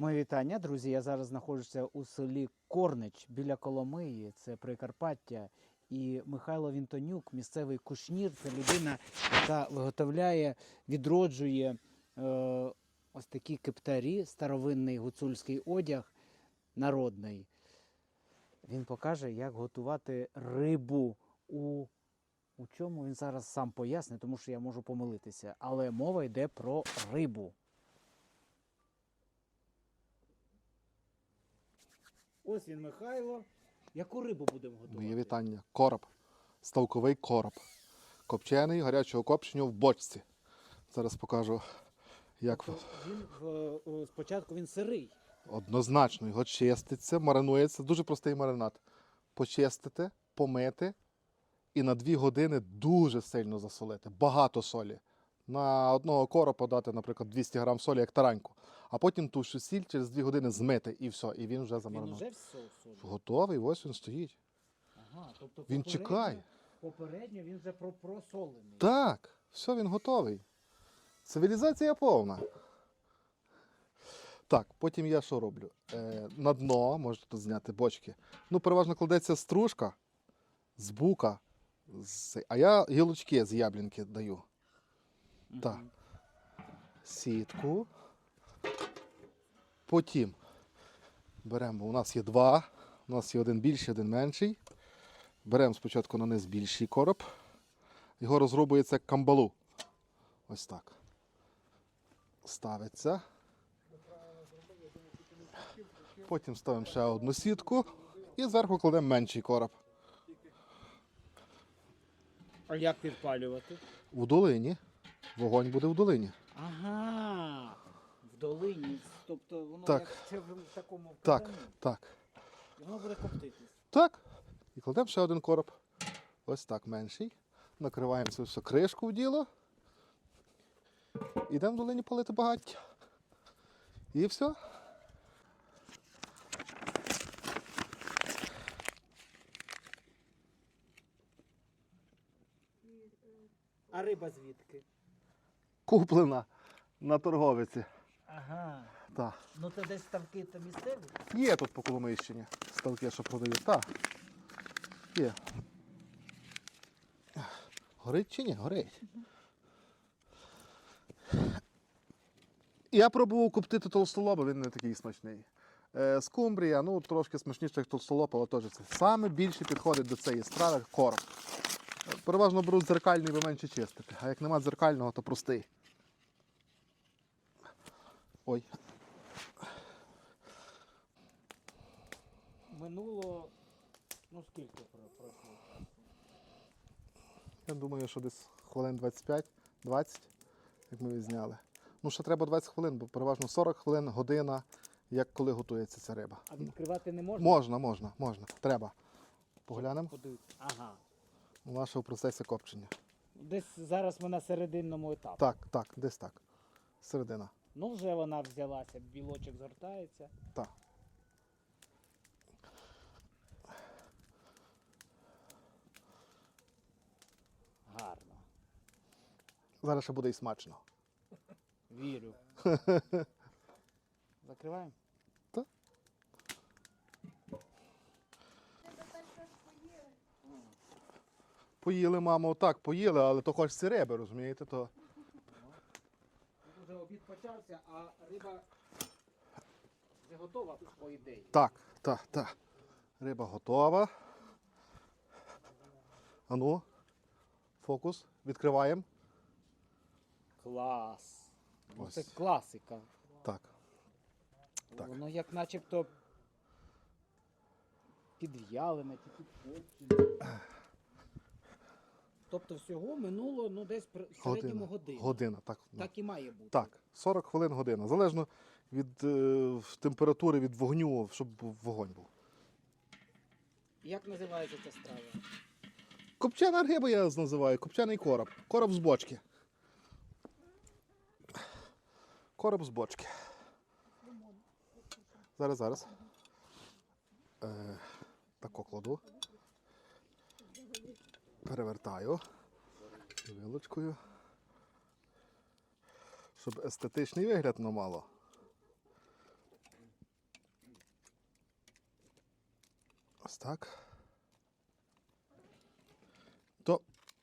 Моє вітання, друзі. Я зараз знаходжуся у селі Корнич біля Коломиї, це Прикарпаття. І Михайло Вінтонюк, місцевий кушнір, це людина, яка виготовляє, відроджує е, ось такі кептарі, старовинний гуцульський одяг народний. Він покаже, як готувати рибу у, у чому він зараз сам пояснить, тому що я можу помилитися. Але мова йде про рибу. Ось він, Михайло. Яку рибу будемо готувати? Моє вітання. Короб. Ставковий короб. Копчений гарячого копчення в бочці. Зараз покажу, як Тобто Він в- спочатку він сирий. однозначно його чиститься, маринується. Дуже простий маринад. Почистити, помити і на 2 години дуже сильно засолити. Багато солі. На одного коропа дати, наприклад, 200 грам солі, як тараньку. А потім ту всю сіль через 2 години змити і все. І він вже Він замаринований. уже в соусу. Готовий, ось він стоїть. Ага, тобто Він попередньо- чекає. Попередньо він вже про просолений. Так, все, він готовий. Цивілізація повна. Так, потім я що роблю? Е, на дно, можете тут зняти бочки. Ну, переважно кладеться стружка з бука, з... а я гілочки з яблінки даю. Так. Сітку. Потім беремо, у нас є два, у нас є один більший, один менший. Беремо спочатку на низ більший короб. Його розрубується як камбалу. Ось так. Ставиться. Потім ставимо ще одну сітку і зверху кладемо менший короб. А як підпалювати? В долині. Вогонь буде в долині. Ага. В долині. Тобто воно Так. як це в такому Так, так, і воно буде коптитись. так. І кладемо ще один короб. Ось так менший. Накриваємо це все кришку в діло. Ідемо в долині палити багаття. І все. А риба звідки? Куплена на торговиці. Ага. Так. Ну то десь ставки то місцеві? Є тут по Коломийщині ставки, що продають. Так. Є. Горить чи ні? Горить. Я пробував куптити толстолоба, він не такий смачний. Е, скумбрія, ну трошки смачніше, як толстолоб, але теж це саме більше підходить до цієї страви короб. Е, Переважно беруть дзеркальний, бо менше чистити. А як нема дзеркального, то простий. Ой. Минуло. Ну скільки пройшло? Я думаю, що десь хвилин 25-20, як ми відзняли. Ну, ще треба 20 хвилин, бо переважно 40 хвилин, година, як коли готується ця риба. А відкривати не можна? Можна, можна, можна. Треба. Поглянемо. Ага. у нашого процесі копчення. Десь зараз ми на серединному етапі. Так, так, десь так. Середина. Ну вже вона взялася, білочок згортається. Так. Гарно. Зараз ще буде і смачно. Вірю. Закриваємо. Так. Поїли, мамо, так, поїли, але то хочеться риби, розумієте? То... Почався, а риба вже готова по ідеї. Так, так, так. Риба готова. Ану, фокус. Відкриваємо. Клас. Ну, Ось. Це класика. Так. Так. Воно як начебто підв'ялене підкопчене. Тобто всього минуло ну, десь при- середньому годину. Година, так. Так і має бути. Так, 40 хвилин година. Залежно від е, температури, від вогню, щоб вогонь був. Як називається ця страва? Копчена риба я називаю, копчений короб. Короб з бочки. Короб з бочки. Зараз, зараз. Е, тако кладу перевертаю вилочкою, щоб естетичний вигляд ну, намало. Ось так. То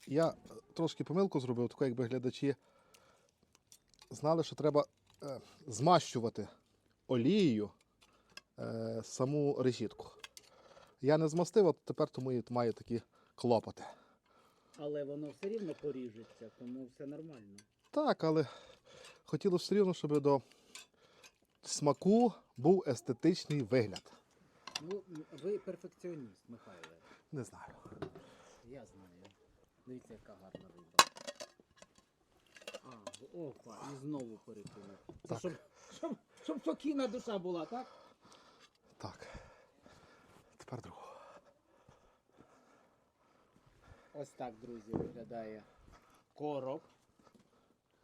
я трошки помилку зробив, таку, якби глядачі знали, що треба е, змащувати олією е, саму решітку. Я не змастив, а тепер тому і маю такі клопоти. Але воно все рівно поріжеться, тому все нормально. Так, але хотілося все рівно, щоб до смаку був естетичний вигляд. Ну, ви перфекціоніст, Михайле. Не знаю. Я знаю. Дивіться, яка гарна риба. А, опа, і знову перекинув. Це Так. щоб, щоб, щоб спокійна душа була, так? Так. Тепер другу. Ось так, друзі, виглядає короб.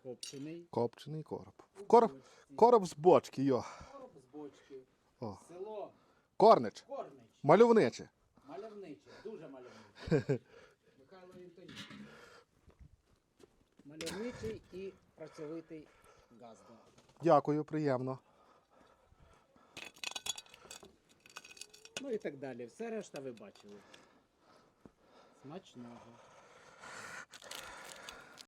Копчений. Копчений короб. Короб, короб з бочки, йо. Короб з бочки. О. Село Корнич. Корнич. Мальовниче. Мальовниче, дуже мальовниче. Михайло Вінтонюк. Мальовничий і працьовитий газда. Дякую, приємно. Ну і так далі. Все решта ви бачили. Смачного.